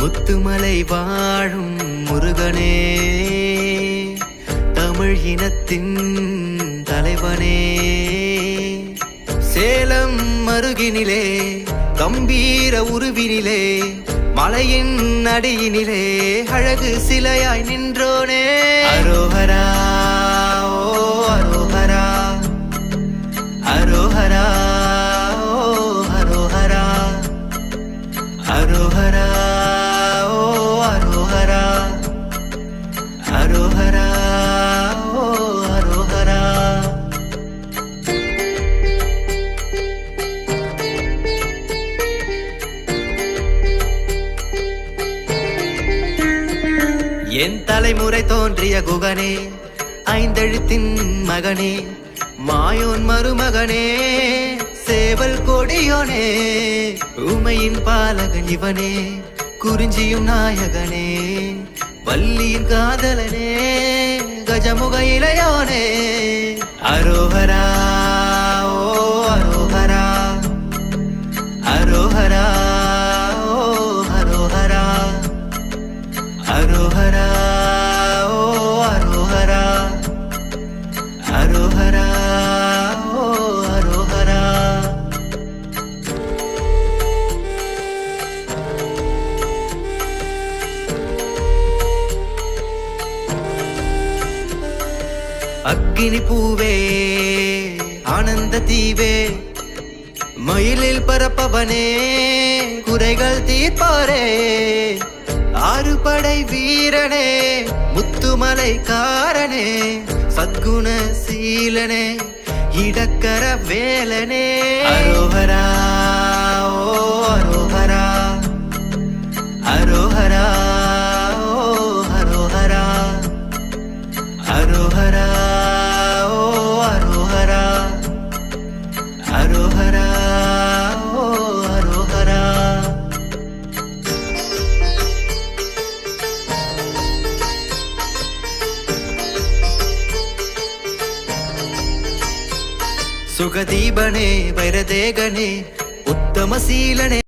முத்துமலை வாழும் முருகனே தமிழ் இனத்தின் தலைவனே. சேலம் மருகினிலே கம்பீர உருவினிலே மலையின் அடியினிலே அழகு சிலையாய் நின்றோ என் தலைமுறை தோன்றிய குகனே ஐந்தெழுத்தின் மகனே மாயோன் மருமகனே சேவல் கொடியோனே உமையின் பாலகன் இவனே குறிஞ்சியும் நாயகனே வள்ளியின் காதலனே கஜமுக இளையோனே அரோகரா அக்கினி பூவே ஆனந்த தீவே மயிலில் பரப்பவனே குறைகள் தீர்ப்பாரே. ஆறு படை வீரனே முத்துமலை காரனே சத்குண சீலனே இடக்கர வேலனே. அரோஹரா ஓ அரோஹரா அரோஹரா ஓ அரோஹரா அரோஹரா. அரோஹரா ஓ அரோஹரா சுகதீபனே வைரதேகனே உத்தமசீலனே